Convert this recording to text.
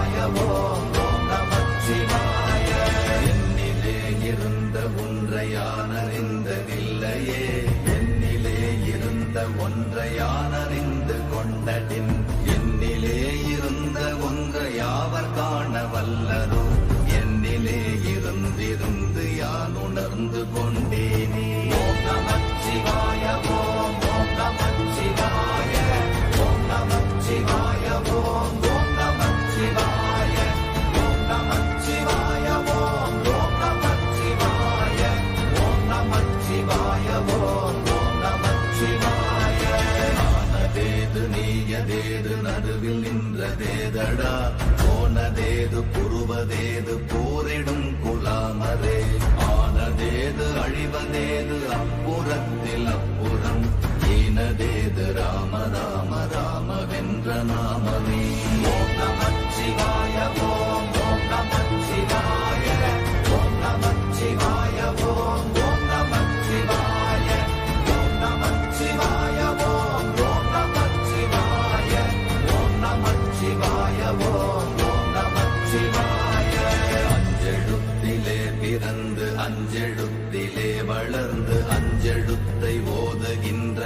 நமச்சிவாய ஓம் ஓம் நமச்சிவாய என்னிலே இருந்த ஒன்றையான என்னிலே இருந்த ஒன்றையான என்னிலே இருந்த நீயதேது நடுவில் நின்றதேதடா? போனதேது புருவதேது போரிடும் குலாமரே. ஆனதேது அழிவதேது அப்புறத்தில் அப்புறம். ஈனதேது ராம ராம ராம வென்ற